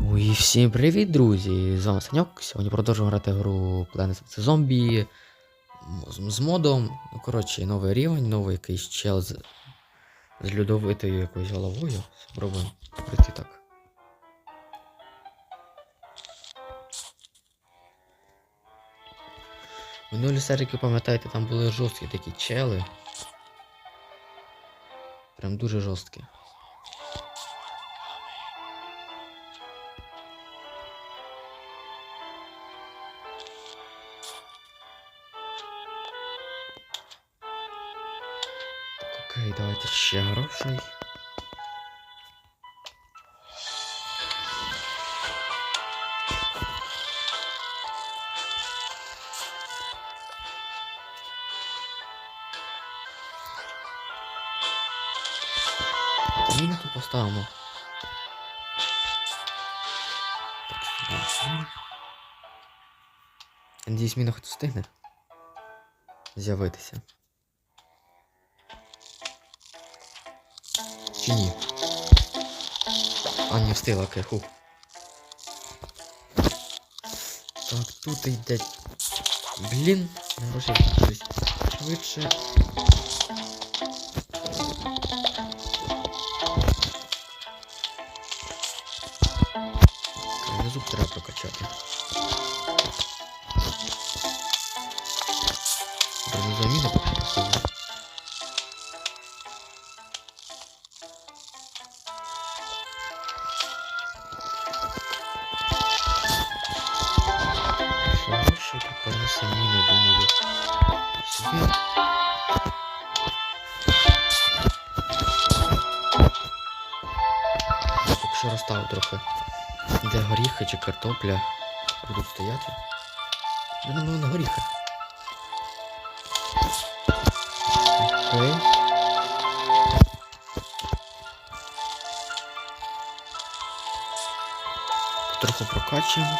Ну і всім привіт, друзі! З вами Саньок. Сьогодні продовжуємо грати гру Plants vs. Zombie з модом. Ну, коротше, новий рівень, новий якийсь чел з, з льодовитою якоюсь головою. Спробуємо пройти так. Минулі серії, пам'ятаєте, там були жорсткі такі чели. Прям дуже жорсткі. Так, окей, давайте ще грошей. Тут поставимо. Надіюсь, міна хоч встигне з'явитися. Чи ні? А, не встигла, окей, ху. Так, тут йде. Блін, на грошей щось швидше. Картопля будуть стояти. Я думаю, на горіха? Окей. Трохи прокачуємо.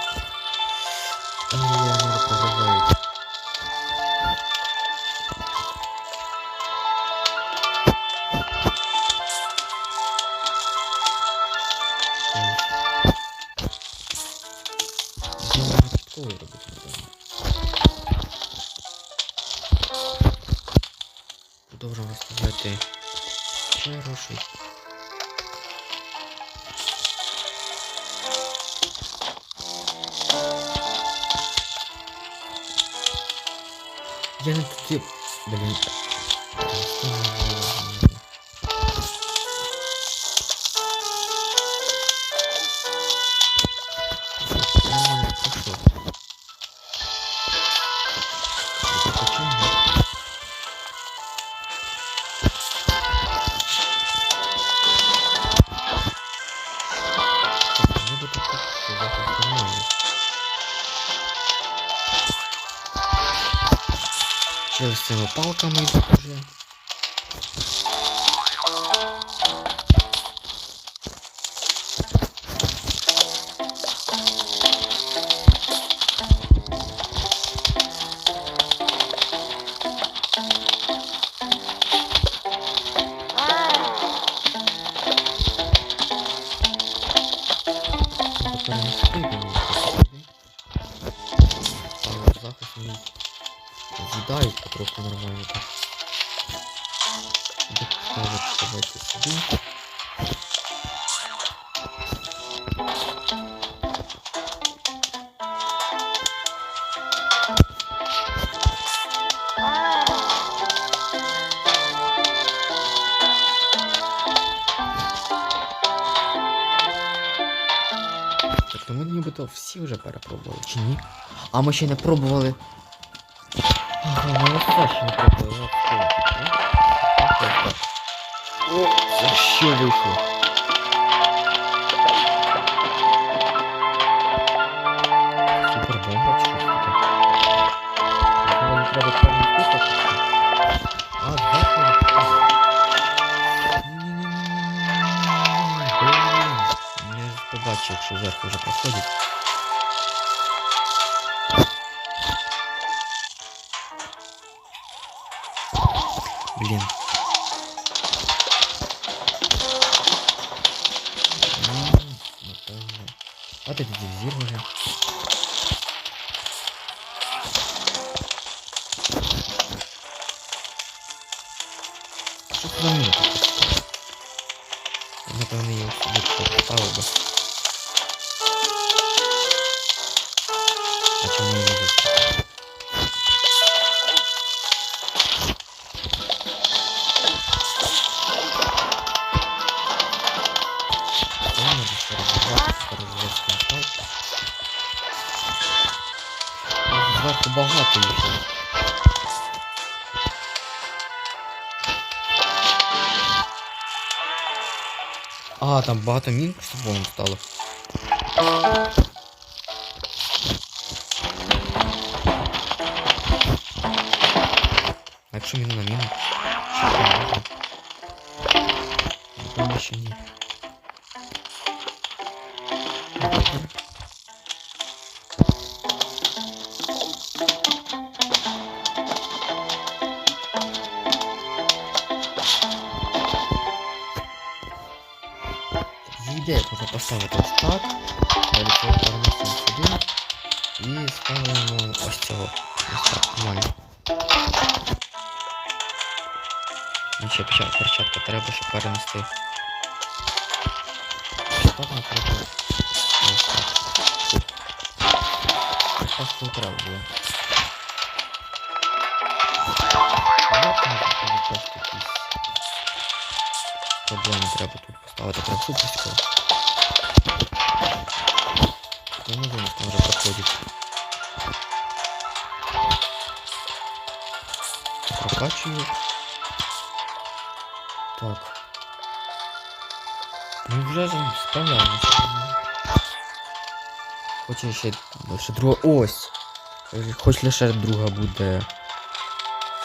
Підковий робити, напевно. Продовжуємо розставляти ще грошей. Я не туди... Блін. З цими палками йдуть нібито всі вже перепробували, чи ні? А ми ще не пробували. Ага, ще не пробували. О, це що вийшло? Супербомба чи щось таке? Не треба бачу, якщо жертва вже проходить. Блін. Вот это дезир уже. Что-то на мне. Наверное, я его сюда попал бы. А, там багато мін з собою стало. А якщо міна на міну? Що це можна? Напевно, що ні. Поставити ось так. Далі переносимо сюди. І ставимо ось цього. Ось так, нормально. І ще перчатка треба, щоб перенести. Ось так, наприклад. Ось так. Це треба було. Якісь проблеми треба тут поставити прям супусько. Я не знаю, що може проходить. Прокачую. Так. Ну вже ж справляємося. Хочу ще лише друга. Ось! Хоч лише друга буде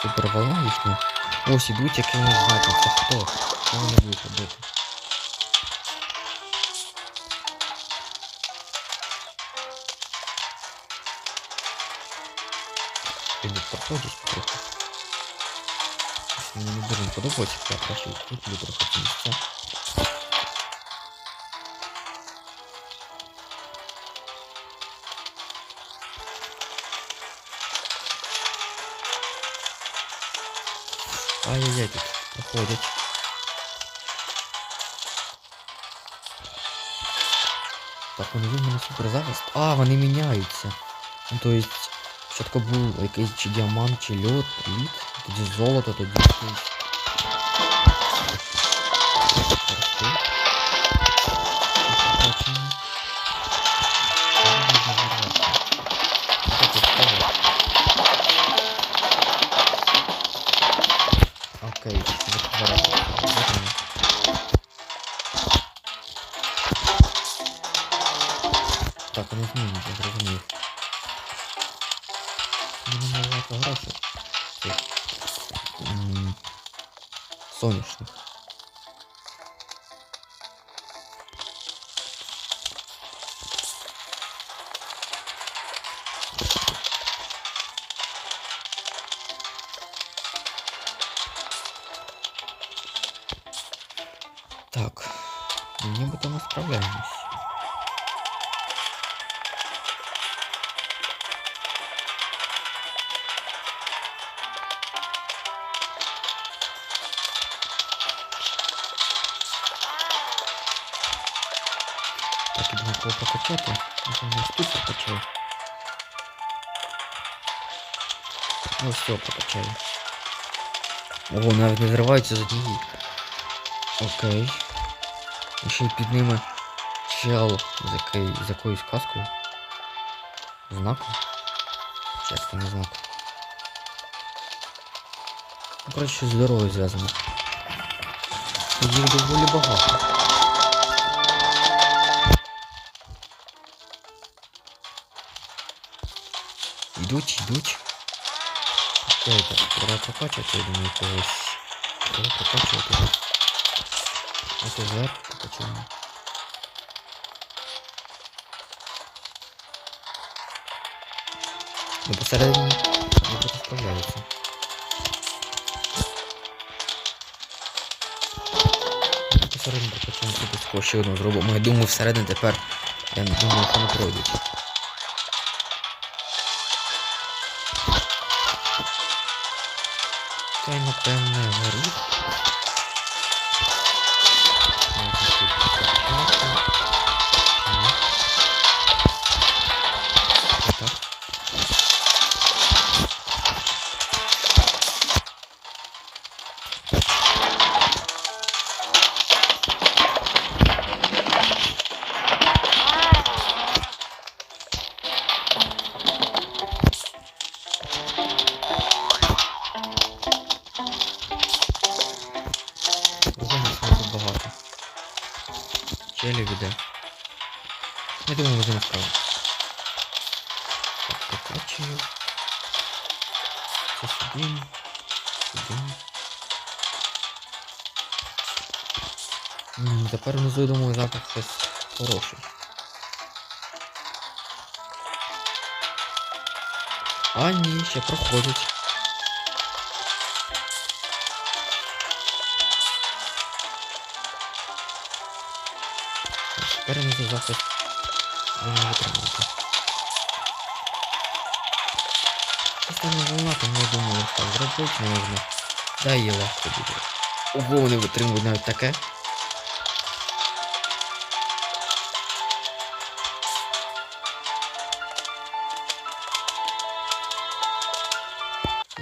суперволна їхня. Ось ідуть, які не знають, це хто. Що вони будуть робити? Люди проходять трохи. Щось Мені не дуже не подобається, я краще тут люблю трохи ці місця. Ай-яй-яй, тут проходять. Так, вони в мене супер захист. А, вони міняються. Ну, то есть, спочатку був якийсь чи діамант, чи льод, лід, тоді золото, тоді якийсь. М, все, прокачаю. Ого, навіть не зриваються з однієї. Окей. І ще під ними чел з, якоюсь каскою. Знаком? Чи не знак? Коротше, з дорогою зв'язано. Їх доволі багато. Йдуть, йдуть. Окей, так, треба прокачувати, я думаю, когось. Треба прокачувати. Ось зверху прокачуємо. Ну, посередині не справляється. Посередині прокачуємо тут ще одну зробимо. Я думаю, всередині тепер Я думаю, що не пройдуть. Це, напевне, горіх. Тепер внизу, думаю, запах щось хороший. А ні, ще проходить. Тепер внизу захист не витримувати. Остання волна, тому я думаю, так зробити можна. Да її легко буде. Ого, вони витримують навіть таке.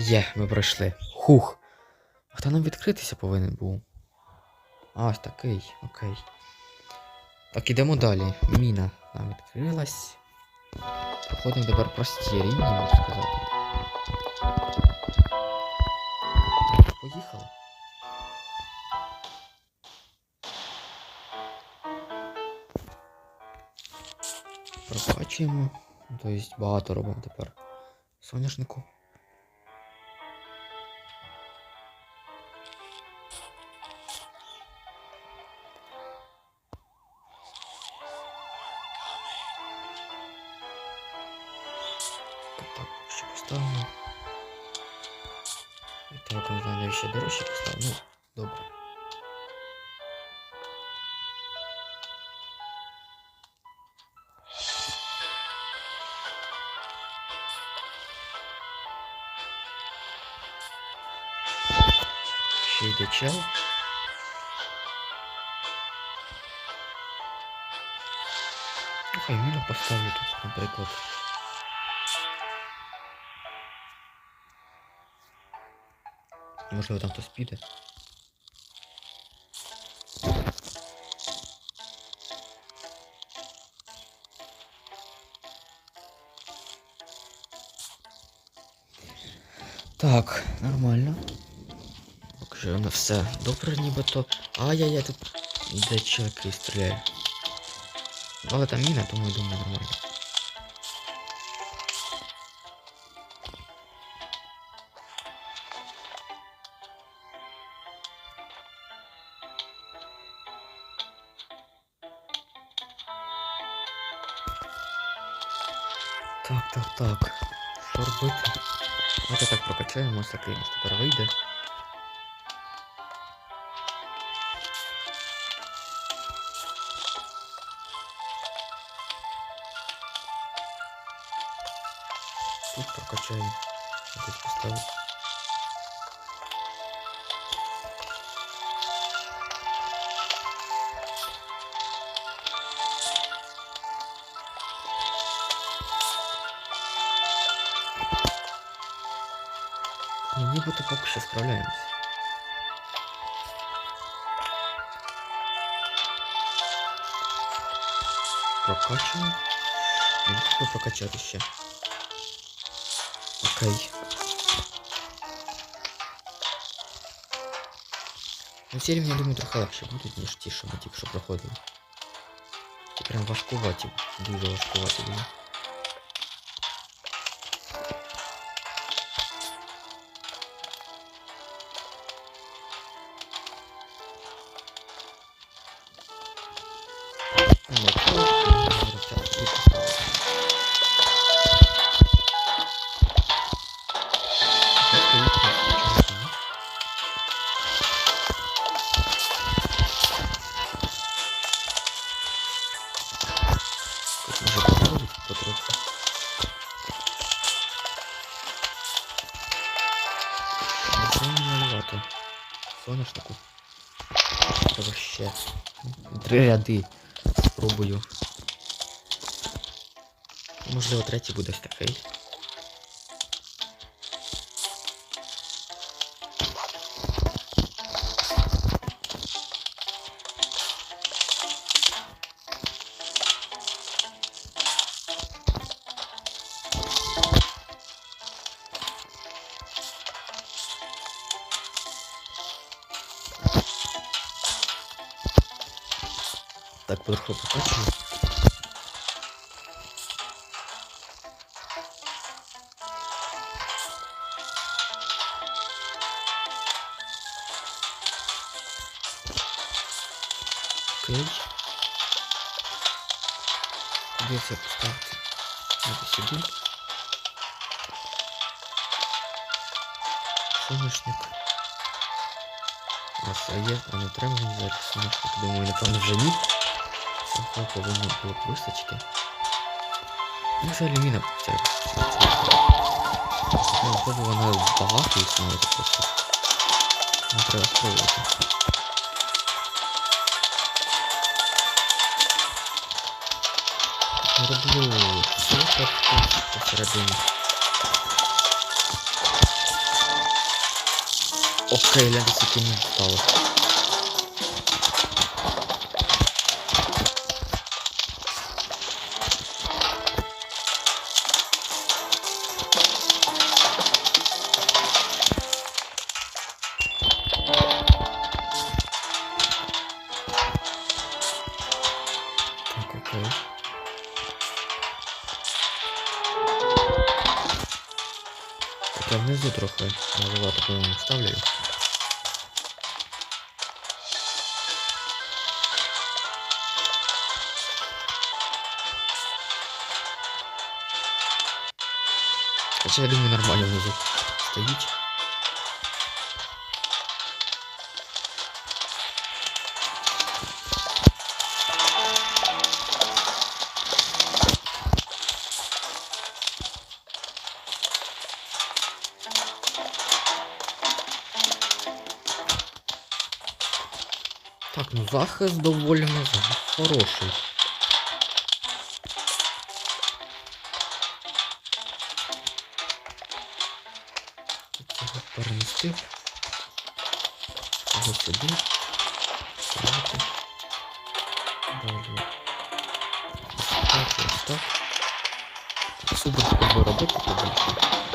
Є, ми пройшли. Хух. А хто нам відкритися повинен був? Ось такий, окей. Так, ідемо далі. Міна нам відкрилась. Проходимо тепер прості рівні, можна сказати. Поїхали. Прокачуємо. Тобто багато робимо тепер. Соняшнику. Йде чел. Ну, поставлю тут, наприклад. Можливо, там хтось піде. Так, нормально. Поки що на все добре нібито. Ай-яй-яй, тут де чоловік стріляє. Але там міна, тому я думаю нормально. Так, так, так. Що робити? Давайте так прокачаємо, ось такий у нас тепер вийде. Тут прокачаємо. Тут поставити. Ну, нібито поки що справляємось. Прокачуємо. Мені треба прокачати ще. Окей. Ну, ці рівні, я думаю, трохи легше будуть, ніж ті, що ми тільки що проходили. Ті прям важкуваті, дуже важкуваті були. Треба ще три ряди спробую. Можливо, третій буде такий. Куди це поставити? Надо сюди. Соняшник. А що є? А не треба мені зараз соняшник. Думаю, напевно вже ні. Цього повинно було вистачити. Ну, взагалі міна ця. Можливо, вона багато існує просто. Не треба спробувати. Роблю супер посередині. Окей, гляньте, скільки не стало. Маловато, по-моєму, ставлю. їх. Хоча я думаю, нормально внизу стоїть. захист доволі ну, хороший. Тут Цього перемістив. Цього сюди. Ставити. Далі. Ось Так, ось так. Супер спробую робити побільше.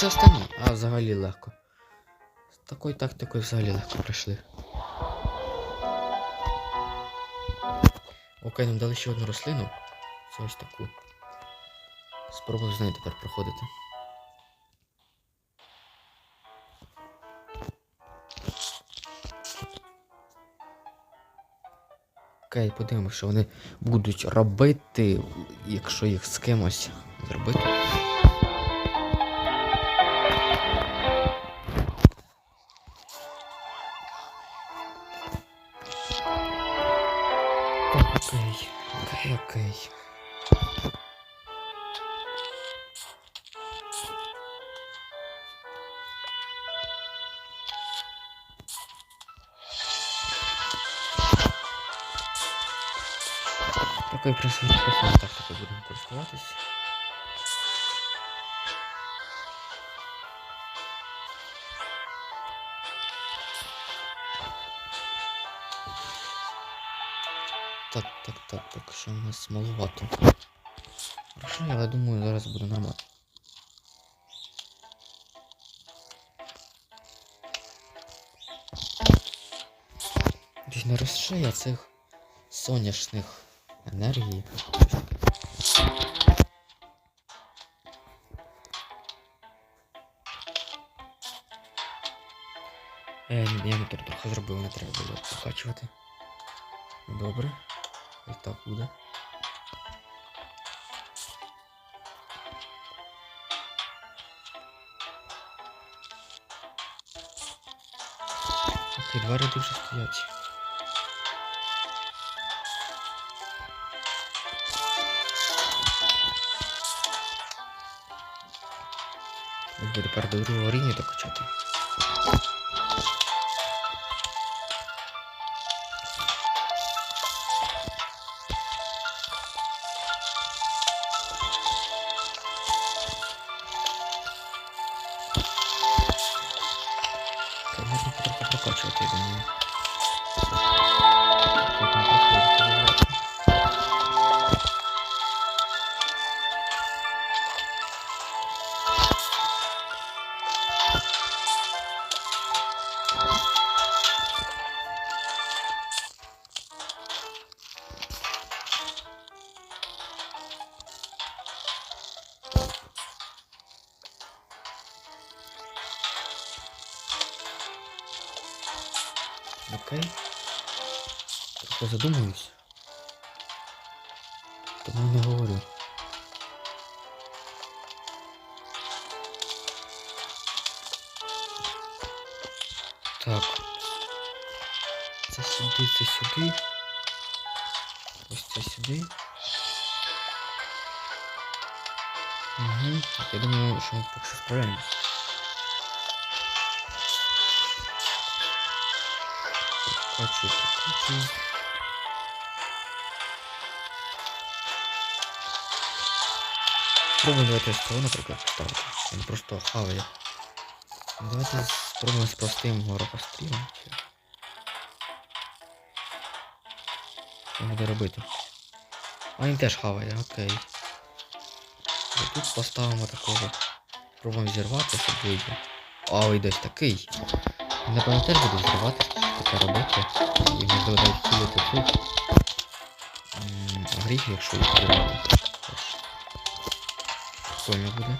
Це останній? А, взагалі легко. З такою тактикою взагалі легко пройшли. Окей, нам дали ще одну рослину. Це ось таку. Спробую з нею тепер проходити. Окей, подивимося, що вони будуть робити, якщо їх з кимось зробити. Такою красивою тактикою будемо користуватись. Так, так, так, так, що у нас маловато. Хорошо, але думаю, зараз буде нормально. Десь не розшия цих соняшних енергії. Е, ні, я не трохи трохи зробив, не треба було покачувати. Добре. І так буде. Окей, два ряди вже стоять. Тепер до другого рівня докачати. Задумуюсь. Тому не говорю. Так. Це сюди, це сюди. Ось це сюди. Угу. Я думаю, що ми поки що справляємось. Прокачую, прокачую. Спробуємо давайте цього, наприклад, поставити. Він просто хаває. Давайте спробуємо з простим горохострілом. Що буде робити? А він теж хаває, окей. І тут поставимо такого. Спробуємо зірвати, щоб вийде. А, десь такий. Напевно, теж буде зривати таке робити. І можливо навіть хілити тут. Гріх, якщо їх зірвати. Прикольно буде.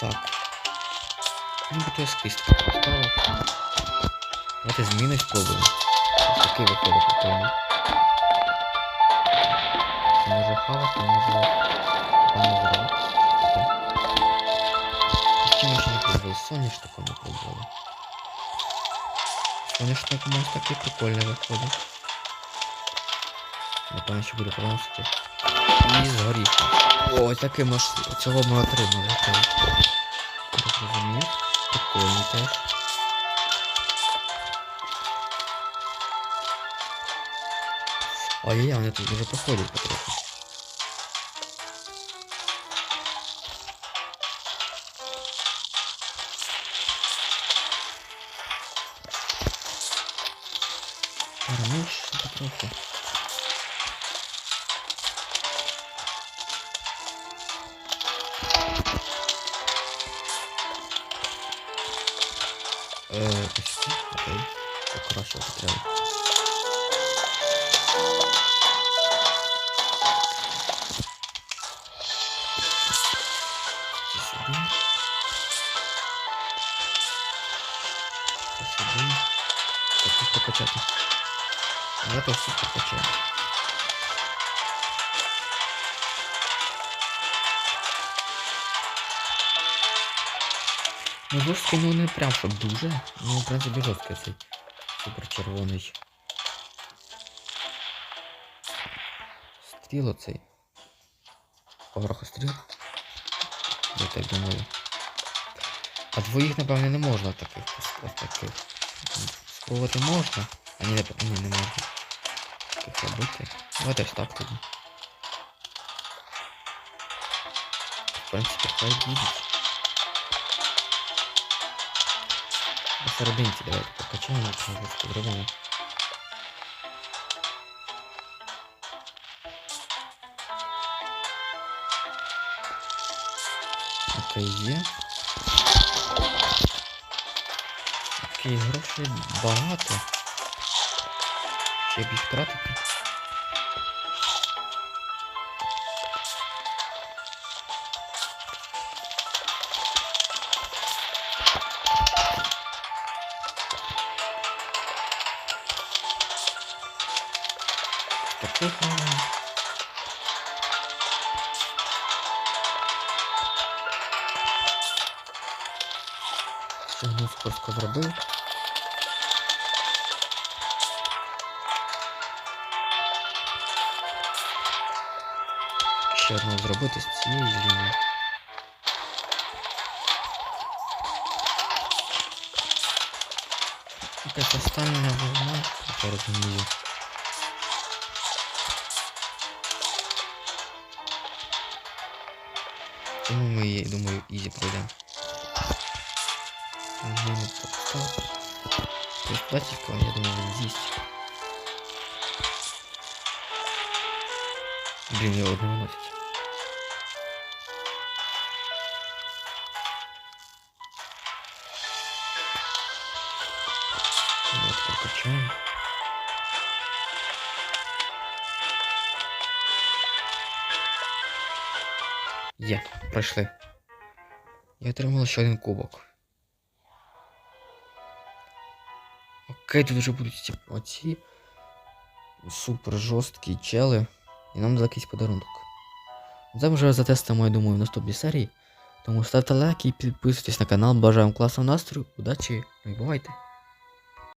Так. Ну, би то я скрізь так поставив. Давайте зміни спробуємо. Ось такий виходить. Може хавати, може погано зробити. Ще не пробували? Соняшником не пробували. Соняшник у нас такий прикольний виходить. Напевно, ще буде приносити. І з горіхом. О, таке ми цього ми отримали. окей. Я Прикольний теж. Ой-ой-ой, вони тут вже проходять потроху. Паранош потроху. Е, ось тут, окей. Покращувати треба. Ось тут покачаємо. Ну, жорсткий, ну не прям щоб дуже. Ну, в принципі, жорсткий цей супер червоний. Стріл оцей. Погрохостріл. Я так думаю. А двоїх, напевне, не можна таких таких. Спробувати можна. А ні, не, не можна. Таких робити. Давайте ось так тоді. В принципі, хай будуть. Посерединці давайте покачаємо, можливо, зробимо. Окей, є. Такі грошей багато. Ще б їх тратити. Таких немає. Ще одну зробив. Ще одну зробити з цієї лінії. Якась остання волна, я розумію. Тому ми її, думаю, ізі пройдемо. Зміни подстав. Тобто батько, я думаю, він з'їсть. Блін, його одне виносить. Пройшли. Я отримала ще один кубок. Окей, тут вже будуть ці, оці супер жорсткі чели. І нам дали якийсь подарунок. Це вже затестимо, я думаю, в наступній серії. Тому ставте лайки і підписуйтесь на канал. Бажаю вам класного настрою, удачі, і бувайте!